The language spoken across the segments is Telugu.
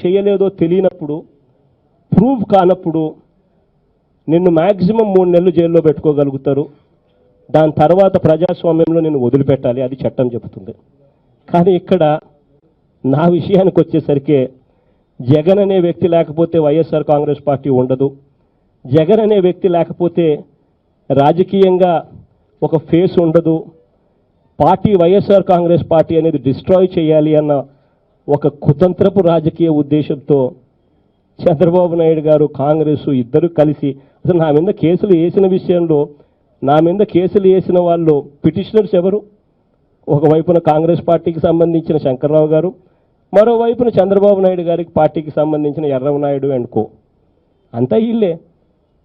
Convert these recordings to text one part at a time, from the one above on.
చేయలేదో తెలియనప్పుడు ప్రూవ్ కానప్పుడు నిన్ను మ్యాక్సిమం మూడు నెలలు జైల్లో పెట్టుకోగలుగుతారు. దాని తర్వాత ప్రజాస్వామ్యంలో నేను వదిలిపెట్టాలి అది చట్టం చెబుతుంది. కానీ ఇక్కడ నా విషయానికి వచ్చేసరికి జగన్ అనే వ్యక్తి లేకపోతే వైఎస్ఆర్ కాంగ్రెస్ పార్టీ ఉండదు. జగన్ అనే వ్యక్తి లేకపోతే రాజకీయంగా ఒక ఫేస్ ఉండదు. పార్టీ వైఎస్ఆర్ కాంగ్రెస్ పార్టీ అనేది డిస్ట్రాయ్ చేయాలి అన్న ఒక కుతంత్రపు రాజకీయ ఉద్దేశంతో చంద్రబాబు నాయుడు గారు కాంగ్రెస్ ఇద్దరు కలిసి అసలు నా మీద కేసులు వేసిన విషయంలో నా మీద కేసులు వేసిన వాళ్ళు పిటిషనర్స్ ఎవరు? ఒకవైపున కాంగ్రెస్ పార్టీకి సంబంధించిన శంకర్రావు గారు మరోవైపున చంద్రబాబు నాయుడు గారికి పార్టీకి సంబంధించిన ఎర్రవనాయుడు అండ్ కో. అంతా ఇల్లే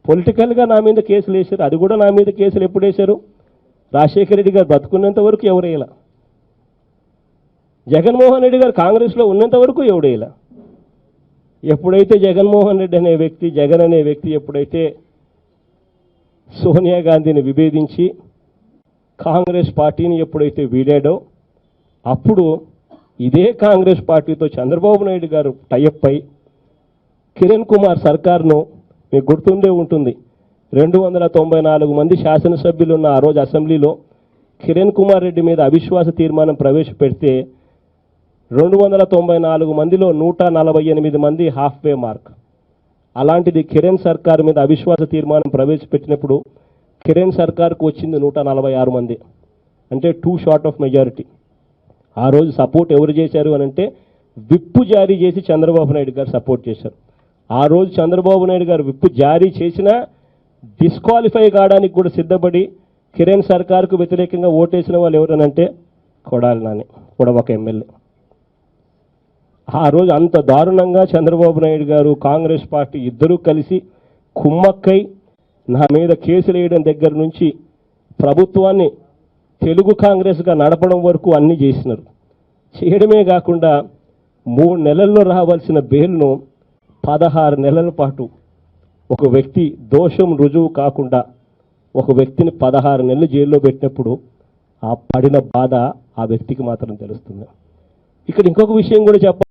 పొలిటికల్గా నా మీద కేసులు వేశారు. అది కూడా నా మీద కేసులు ఎప్పుడు వేశారు? రాజశేఖర రెడ్డి గారు బతుకున్నంత వరకు ఎవరేలా జగన్మోహన్ రెడ్డి గారు కాంగ్రెస్లో ఉన్నంత వరకు ఎవడేలా ఎప్పుడైతే జగన్మోహన్ రెడ్డి అనే వ్యక్తి జగన్ అనే వ్యక్తి ఎప్పుడైతే సోనియా గాంధీని విభేదించి కాంగ్రెస్ పార్టీని ఎప్పుడైతే వీడాడో అప్పుడు ఇదే కాంగ్రెస్ పార్టీతో చంద్రబాబు నాయుడు గారు టైఅప్ అయి కిరణ్ కుమార్ సర్కార్ను మీకు గుర్తుండే ఉంటుంది. రెండు వందల తొంభై నాలుగు మంది శాసనసభ్యులు ఉన్న ఆ రోజు అసెంబ్లీలో కిరణ్ కుమార్ రెడ్డి మీద అవిశ్వాస తీర్మానం ప్రవేశపెడితే రెండు వందల తొంభై నాలుగు మందిలో నూట నలభై ఎనిమిది మంది హాఫ్వే మార్క్. అలాంటిది కిరణ్ సర్కార్ మీద అవిశ్వాస తీర్మానం ప్రవేశపెట్టినప్పుడు కిరణ్ సర్కార్కు వచ్చింది నూట నలభై ఆరు మంది. అంటే టూ షార్ట్ ఆఫ్ మెజారిటీ. ఆ రోజు సపోర్ట్ ఎవరు చేశారు అని అంటే విప్పు జారీ చేసి చంద్రబాబు నాయుడు గారు సపోర్ట్ చేశారు. ఆ రోజు చంద్రబాబు నాయుడు గారు విప్పు జారీ చేసినా డిస్క్వాలిఫై కావడానికి కూడా సిద్ధపడి కిరణ్ సర్కార్కు వ్యతిరేకంగా ఓటేసిన వాళ్ళు ఎవరనంటే కొడాలి నాని కూడా ఒక ఎమ్మెల్యే. ఆ రోజు అంత దారుణంగా చంద్రబాబు నాయుడు గారు కాంగ్రెస్ పార్టీ ఇద్దరూ కలిసి కుమ్మక్కై నా మీద కేసులు వేయడం దగ్గర నుంచి ప్రభుత్వాన్ని తెలుగు కాంగ్రెస్గా నడపడం వరకు అన్నీ చేసినారు. చేయడమే కాకుండా మూడు నెలల్లో రావాల్సిన బెయిల్ను పదహారు నెలల పాటు ఒక వ్యక్తి దోషం రుజువు కాకుండా ఒక వ్యక్తిని పదహారు నెలలు జైల్లో పెట్టినప్పుడు ఆ పడిన బాధ ఆ వ్యక్తికి మాత్రం తెలుస్తుంది. ఇక్కడ ఇంకొక విషయం కూడా చెప్పాలి